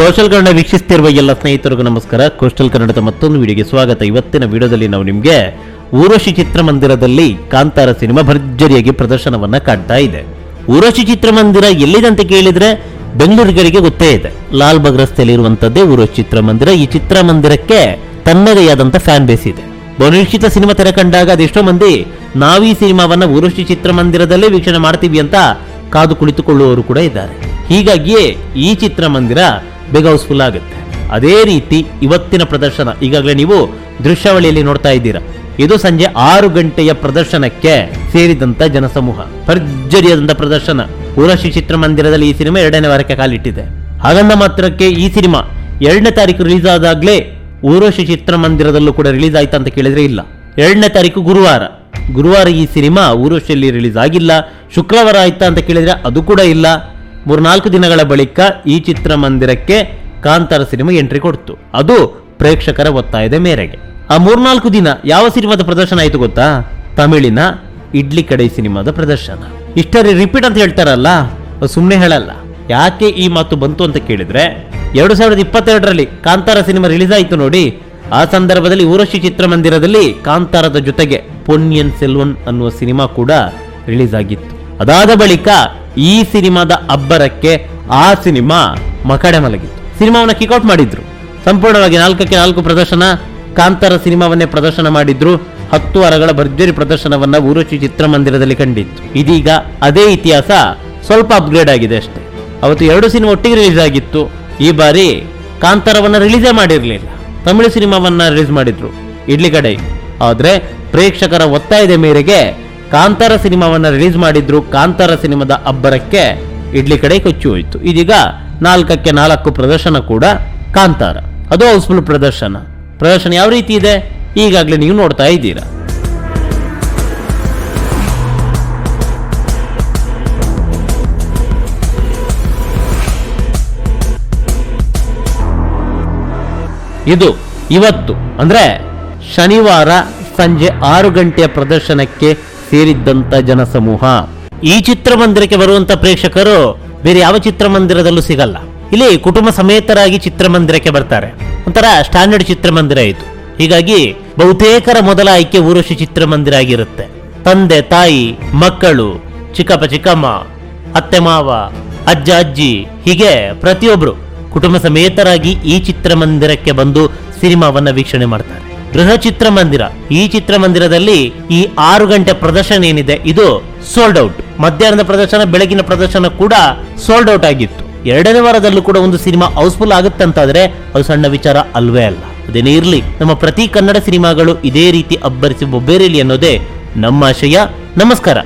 Coastal Kannada ವೀಕ್ಷಿಸ್ತಿರುವ ಎಲ್ಲ ಸ್ನೇಹಿತರಿಗೂ ನಮಸ್ಕಾರ. ಕೋಸ್ಟಲ್ ಕನ್ನಡದ ಮತ್ತೊಂದು ವಿಡಿಯೋಗೆ ಸ್ವಾಗತ. ಇವತ್ತಿನ ವಿಡಿಯೋದಲ್ಲಿ ನಾವು ನಿಮಗೆ ಊರ್ವಶಿ ಚಿತ್ರಮಂದಿರದಲ್ಲಿ ಕಾಂತಾರ ಸಿನಿಮಾ ಭರ್ಜರಿಯಾಗಿ ಪ್ರದರ್ಶನವನ್ನ ಕಾಣ್ತಾ ಇದೆ. ಊರ್ವಶಿ ಚಿತ್ರಮಂದಿರ ಎಲ್ಲಿದೆ ಅಂತ ಕೇಳಿದ್ರೆ ಬೆಂಗಳೂರಿಗರಿಗೆ ಗೊತ್ತೇ ಇದೆ. ಲಾಲ್ ಬಾಗ್ ರಸ್ತೆಯಲ್ಲಿ ಇರುವಂತದ್ದೇ ಊರ್ವಶಿ ಚಿತ್ರಮಂದಿರ. ಈ ಚಿತ್ರಮಂದಿರಕ್ಕೆ ತನ್ನದೇ ಆದಂತ ಫ್ಯಾನ್ ಬೇಸ್ ಇದೆ. ಬಹುನಿರೀಕ್ಷಿತ ಸಿನಿಮಾ ತೆರೆ ಕಂಡಾಗ ಅದೆಷ್ಟೋ ಮಂದಿ ನಾವು ಈ ಸಿನಿಮಾವನ್ನ ಊರ್ವಶಿ ಚಿತ್ರಮಂದಿರದಲ್ಲೇ ವೀಕ್ಷಣೆ ಮಾಡ್ತೀವಿ ಅಂತ ಕಾದು ಕುಳಿತುಕೊಳ್ಳುವವರು ಕೂಡ ಇದ್ದಾರೆ. ಹೀಗಾಗಿಯೇ ಈ ಚಿತ್ರಮಂದಿರ ಬೇಗ ಹೌಸ್ಫುಲ್ ಆಗುತ್ತೆ. ಅದೇ ರೀತಿ ಇವತ್ತಿನ ಪ್ರದರ್ಶನ, ಈಗಾಗಲೇ ನೀವು ದೃಶ್ಯಾವಳಿಯಲ್ಲಿ ನೋಡ್ತಾ ಇದ್ದೀರಾ. ಇದು ಸಂಜೆ ಆರು ಗಂಟೆಯ ಪ್ರದರ್ಶನಕ್ಕೆ ಸೇರಿದಂತ ಜನಸಮೂಹ. ಭರ್ಜರಿಯಾದಂಥ ಪ್ರದರ್ಶನ. ಊರಶಿ ಚಿತ್ರಮಂದಿರದಲ್ಲಿ ಈ ಸಿನಿಮಾ ಎರಡನೇ ವಾರಕ್ಕೆ ಕಾಲಿಟ್ಟಿದೆ. ಹಾಗಂದ ಮಾತ್ರಕ್ಕೆ ಈ ಸಿನಿಮಾ ಎರಡನೇ ತಾರೀಕು ರಿಲೀಸ್ ಆದಾಗಲೇ ಊರ್ವಶಿ ಚಿತ್ರಮಂದಿರದಲ್ಲೂ ಕೂಡ ರಿಲೀಸ್ ಆಯ್ತಾ ಅಂತ ಕೇಳಿದ್ರೆ ಇಲ್ಲ. ಎರಡನೇ ತಾರೀಕು ಗುರುವಾರ. ಗುರುವಾರ ಈ ಸಿನಿಮಾ ಊರ್ವಶಿಯಲ್ಲಿ ರಿಲೀಸ್ ಆಗಿಲ್ಲ. ಶುಕ್ರವಾರ ಆಯ್ತಾ ಅಂತ ಕೇಳಿದ್ರೆ ಅದು ಕೂಡ ಇಲ್ಲ. ಮೂರ್ನಾಲ್ಕು ದಿನಗಳ ಬಳಿಕ ಈ ಚಿತ್ರಮಂದಿರಕ್ಕೆ ಕಾಂತಾರ ಸಿನಿಮಾ ಎಂಟ್ರಿ ಕೊಡ್ತು. ಅದು ಪ್ರೇಕ್ಷಕರ ಒತ್ತಾಯದ ಮೇರೆಗೆ. ಆ ಮೂರ್ನಾಲ್ಕು ದಿನ ಯಾವ ಸಿನಿಮಾದ ಪ್ರದರ್ಶನ ಆಯಿತು ಗೊತ್ತಾ? ತಮಿಳಿನ ಇಡ್ಲಿ ಕಡೆ ಸಿನಿಮಾದ ಪ್ರದರ್ಶನ. ಇಷ್ಟರಿ ರಿಪೀಟ್ ಅಂತ ಹೇಳ್ತಾರಲ್ಲ ಸುಮ್ಮನೆ ಹೇಳಲ್ಲ. ಯಾಕೆ ಈ ಮಾತು ಬಂತು ಅಂತ ಕೇಳಿದ್ರೆ, ಎರಡು ಸಾವಿರದ ಇಪ್ಪತ್ತೆರಡರಲ್ಲಿ ಕಾಂತಾರ ಸಿನಿಮಾ ರಿಲೀಸ್ ಆಯಿತು ನೋಡಿ, ಆ ಸಂದರ್ಭದಲ್ಲಿ ಊರಶಿ ಚಿತ್ರಮಂದಿರದಲ್ಲಿ ಕಾಂತಾರದ ಜೊತೆಗೆ ಪೊನ್ನಿಯನ್ ಸೆಲ್ವನ್ ಅನ್ನುವ ಸಿನಿಮಾ ಕೂಡ ರಿಲೀಸ್ ಆಗಿತ್ತು. ಅದಾದ ಬಳಿಕ ಈ ಸಿನಿಮಾದ ಅಬ್ಬರಕ್ಕೆ ಆ ಸಿನಿಮಾ ಮಕಡೆ ಮಲಗಿತ್ತು ಸಿನಿಮಾವನ್ನ ಕಿಕ್ಔಟ್ ಮಾಡಿದ್ರು. ಸಂಪೂರ್ಣವಾಗಿ ನಾಲ್ಕಕ್ಕೆ ನಾಲ್ಕು ಪ್ರದರ್ಶನ, ಕಾಂತಾರ ಸಿನಿಮಾವನ್ನೇ ಪ್ರದರ್ಶನ ಮಾಡಿದ್ರು. ಹತ್ತು ವಾರಗಳ ಭರ್ಜರಿ ಪ್ರದರ್ಶನವನ್ನ ಊರುಚಿ ಚಿತ್ರಮಂದಿರದಲ್ಲಿ ಕಂಡಿತ್ತು. ಇದೀಗ ಅದೇ ಇತಿಹಾಸ ಸ್ವಲ್ಪ ಅಪ್ಗ್ರೇಡ್ ಆಗಿದೆ ಅಷ್ಟೇ. ಅವತ್ತು ಎರಡು ಸಿನಿಮಾ ಒಟ್ಟಿಗೆ ರಿಲೀಸ್ ಆಗಿತ್ತು. ಈ ಬಾರಿ ಕಾಂತಾರವನ್ನ ರಿಲೀಸೇ ಮಾಡಿರಲಿಲ್ಲ. ತಮಿಳು ಸಿನಿಮಾವನ್ನ ರಿಲೀಸ್ ಮಾಡಿದ್ರು. ಇಡ್ಲಿ ಕಡೆ. ಆದ್ರೆ ಪ್ರೇಕ್ಷಕರ ಒತ್ತಾಯದ ಮೇರೆಗೆ ಕಾಂತಾರ ಸಿನಿಮಾವನ್ನ ರಿಲೀಸ್ ಮಾಡಿದ್ರು ಕಾಂತಾರ ಸಿನಿಮಾದ ಅಬ್ಬರಕ್ಕೆ ಇಡ್ಲಿ ಕಡೆ ಕೊಚ್ಚಿ ಹೋಯಿತು. ಇದೀಗ ನಾಲ್ಕಕ್ಕೆ ನಾಲ್ಕು ಪ್ರದರ್ಶನ ಕೂಡ ಕಾಂತಾರ. ಅದು ಹೌಸ್ಫುಲ್ ಪ್ರದರ್ಶನ. ಪ್ರದರ್ಶನ ಯಾವ ರೀತಿ ಇದೆ? ಈಗಾಗಲೇ ನೀವು ನೋಡ್ತಾ ಇದ್ದೀರಾ. ಇದು ಇವತ್ತು, ಅಂದ್ರೆ ಶನಿವಾರ ಸಂಜೆ ಆರು ಗಂಟೆಯ ಪ್ರದರ್ಶನಕ್ಕೆ ಸೇರಿದ್ದಂತ ಜನಸಮೂಹ. ಈ ಚಿತ್ರಮಂದಿರಕ್ಕೆ ಬರುವಂತ ಪ್ರೇಕ್ಷಕರು ಬೇರೆ ಯಾವ ಚಿತ್ರಮಂದಿರದಲ್ಲೂ ಸಿಗಲ್ಲ. ಇಲ್ಲಿ ಕುಟುಂಬ ಸಮೇತರಾಗಿ ಚಿತ್ರಮಂದಿರಕ್ಕೆ ಬರ್ತಾರೆ. ಒಂಥರ ಸ್ಟ್ಯಾಂಡರ್ಡ್ ಚಿತ್ರಮಂದಿರ ಇದು. ಹೀಗಾಗಿ ಬಹುತೇಕರ ಮೊದಲ ಆಯ್ಕೆ ಊರ್ವಶಿ ಚಿತ್ರಮಂದಿರ ಆಗಿರುತ್ತೆ. ತಂದೆ, ತಾಯಿ, ಮಕ್ಕಳು, ಚಿಕ್ಕಪ್ಪ, ಚಿಕ್ಕಮ್ಮ, ಅತ್ತೆ, ಮಾವ, ಅಜ್ಜ, ಅಜ್ಜಿ, ಹೀಗೆ ಪ್ರತಿಯೊಬ್ರು ಕುಟುಂಬ ಸಮೇತರಾಗಿ ಈ ಚಿತ್ರಮಂದಿರಕ್ಕೆ ಬಂದು ಸಿನಿಮಾವನ್ನ ವೀಕ್ಷಣೆ ಮಾಡ್ತಾರೆ. ಗೃಹ ಚಿತ್ರಮಂದಿರ ಈ ಚಿತ್ರಮಂದಿರದಲ್ಲಿ ಈ ಆರು ಗಂಟೆ ಪ್ರದರ್ಶನ ಏನಿದೆ, ಇದು ಸೋಲ್ಡ್ ಔಟ್ ಮಧ್ಯಾಹ್ನದ ಪ್ರದರ್ಶನ, ಬೆಳಗಿನ ಪ್ರದರ್ಶನ ಕೂಡ ಸೋಲ್ಡ್ ಔಟ್ ಆಗಿತ್ತು. ಎರಡನೇ ವಾರದಲ್ಲೂ ಕೂಡ ಒಂದು ಸಿನಿಮಾ ಹೌಸ್ಫುಲ್ ಆಗುತ್ತಂತಾದ್ರೆ ಅದು ಸಣ್ಣ ವಿಚಾರ ಅಲ್ವೇ ಅಲ್ಲ. ಅದೇನೇ ಇರಲಿ, ನಮ್ಮ ಪ್ರತಿ ಕನ್ನಡ ಸಿನಿಮಾಗಳು ಇದೇ ರೀತಿ ಅಬ್ಬರಿಸಿ ಬೊಬ್ಬೇರಿಲಿ ಅನ್ನೋದೇ ನಮ್ಮ ಆಶಯ. ನಮಸ್ಕಾರ.